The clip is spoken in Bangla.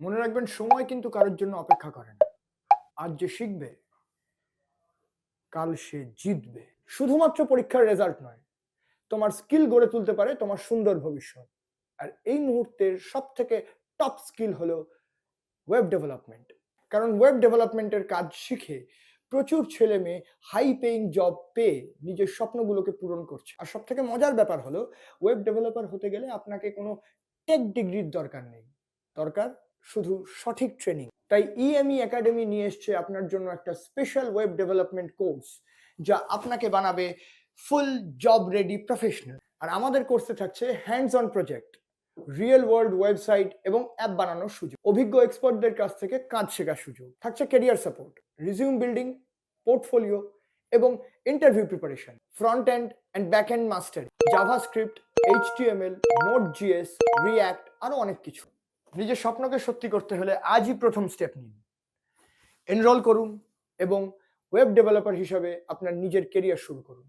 মনে রাখবেন, সময় কিন্তু কারোর জন্য অপেক্ষা করে না। আজ যে শিখবে, কাল সে জিতবে। শুধুমাত্র পরীক্ষার রেজাল্ট নয়, তোমার স্কিল গড়ে তুলতে পারে, তোমার সুন্দর ভবিষ্যৎ। আর এই মুহূর্তের সব থেকে টপ স্কিল হলো ওয়েব ডেভেলপমেন্ট কারণ ওয়েব ডেভেলপমেন্টের কাজ শিখে প্রচুর ছেলে মেয়ে হাই পেইং জব পেয়ে নিজের স্বপ্নগুলোকে পূরণ করছে। আর সব থেকে মজার ব্যাপার হলো ওয়েব ডেভেলপার হতে গেলে আপনাকে কোনো টেক ডিগ্রির দরকার নেই। দরকার শুধু সঠিক ট্রেনিং তাই E ইএমই একাডেমি নিয়ে এসছে আপনার জন্য একটা স্পেশাল ওয়েব ডেভেলপমেন্ট কোর্স যা আপনাকে বানাবে ফুল জব রেডি প্রফেশনাল আর আমাদের কোর্সে থাকছে hands on project real world website এবং অ্যাপ বানানোর সুযোগ। অভিজ্ঞ এক্সপার্টদের কাছ থেকে কাজ শেখার সুযোগ। থাকছে career support resume building portfolio এবং interview preparation front end and back end master JavaScript HTML Node JS React আরও অনেক কিছু। নিজের স্বপ্নকে সত্যি করতে হলে আজই প্রথম স্টেপ নিন। এনরোল করুন এবং ওয়েব ডেভেলপার হিসাবে আপনার নিজের কেরিয়ার শুরু করুন।